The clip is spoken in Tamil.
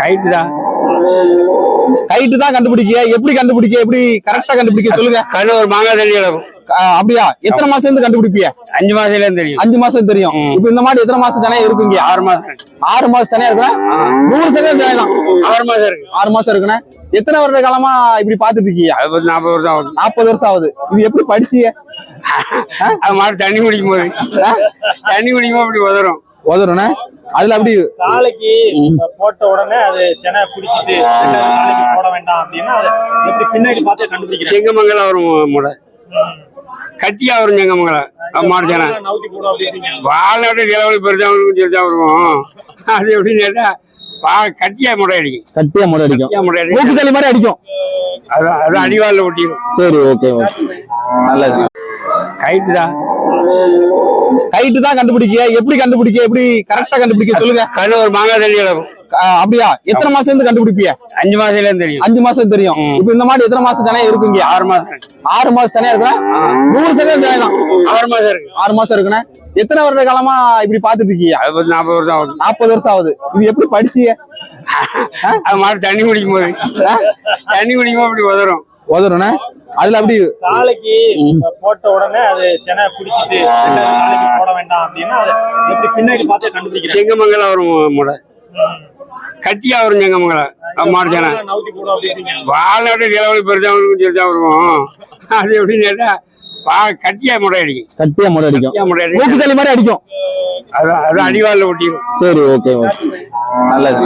கைட்டு தான். கைட்டு தான் கண்டுபிடிக்க எப்படி கண்டுபிடிக்க? எப்படி கரெக்டா கண்டுபிடிக்க? சொல்லுங்க. கண்ணு ஒரு மாங்காய் தண்ணி அப்படியா? எத்தனை மாசம் இருந்து கண்டுபிடிப்பிய? அஞ்சு மாசத்துல தெரியும். அஞ்சு மாசம் தெரியும். இப்ப இந்த மாடு எத்தனை மாசம் சனையா இருக்குங்க? ஆறு மாசம் ஆறு மாசம் சனையா இருக்குண்ணா? நூறு சதவீதம் சனை தான். ஆறு மாசம் இருக்கு. ஆறு மாசம் இருக்குண்ணா? எத்தனை வருட காலமா இப்படி பாத்துட்டு இருக்கீங்க? நாற்பது வருஷம் ஆகுது. நாற்பது வருஷம் ஆகுது. இது எப்படி படிச்சீங்க? மாடு தண்ணி குடிக்கும் போது தண்ணி குடிக்கும் போது அப்படி உதறும். உதறண்ணே அதுல அப்படி நாளைக்கு போட்ட உடனே அது செனை பிடிச்சிட்டு போட வேண்டாம் அப்படின்னா அது எப்படி பின்னாடி பார்த்து கண்டுபிடிக்கிறேன் செங்கமங்கலம் வரும் முடை கட்டியா வரும் செங்கமங்கலம். மாடு சேனை. வாழ்நாட்டு நிலவழி பெருசாவும் சிறுசா இருக்கும் அது எப்படின்னு கேட்டா கட்டியா முடை அடிக்கும். கட்டியா முறை அடிக்கும். கட்டியா முடை அடிக்கும். மூக்கு தள்ளி மாதிரி அடிக்கும். அது அது அடிவாளில் ஒட்டிடும். சரி ஓகே ஓகே நல்லது. கைட்டு தான். கைட்டு தான் கண்டுபிடிக்க எப்படி கண்டுபிடிக்க எப்படி கரெக்டா கண்டுபிடிக்க சொல்லுங்க. கண்ணு ஒரு மாங்காய் கிடக்கும் அஹ் அப்படியா? எத்தனை மாசம் இருந்து கண்டுபிடிப்பிய? அஞ்சு மாசத்துல இருந்து தெரியும். அஞ்சு மாசம் தெரியும். இப்ப இந்த மாடு எத்தனை மாசம் சனையா இருக்குங்க ஆறு மாசம். இருக்கு ஆறு மாசம் சனையா இருக்குண்ணா? நூறு சதவீதம் சனை தான். ஆறு மாசம் இருக்கு. ஆறு மாசம் இருக்குண்ணே? எத்தனை வருட காலமா இப்படி பாத்துட்டு இருக்கீங்க? நாற்பது வருஷம் ஆகுது. நாற்பது வருஷம் ஆகுது. இது எப்படி படிச்சீங்க மாடு தண்ணி குடிக்கும் போது. தண்ணி குடிக்கும் அப்படி உதறும். உதறண்ணே அதுல அப்படி நாளைக்கு போட்ட உடனே அது செனை பிடிச்சிட்டு நாளைக்கு போட வேண்டாம் அப்படின்னா அது எப்படி பின்னாடி பார்த்து கண்டுபிடிக்கிறேன் செங்கமங்கலம் வரும் முடை கட்டியா வரும் செங்கமங்கலம். அது மாடு சேனை. நவுத்தி போடும் அப்படின்றீங்க வாழ்நாட்டு நிலவழி பெருசாவும் சிறுசா இருக்கும். அது எப்படின்னு கேட்டா கட்டியா முடை அடிக்கும். கட்டியா முறை அடிக்கும். மூக்கு அடிக்கும். தள்ளி மாதிரி அடிக்கும். அது அது அடிவாளில் ஒட்டிடும். சரி ஓகே ஓகே நல்லது.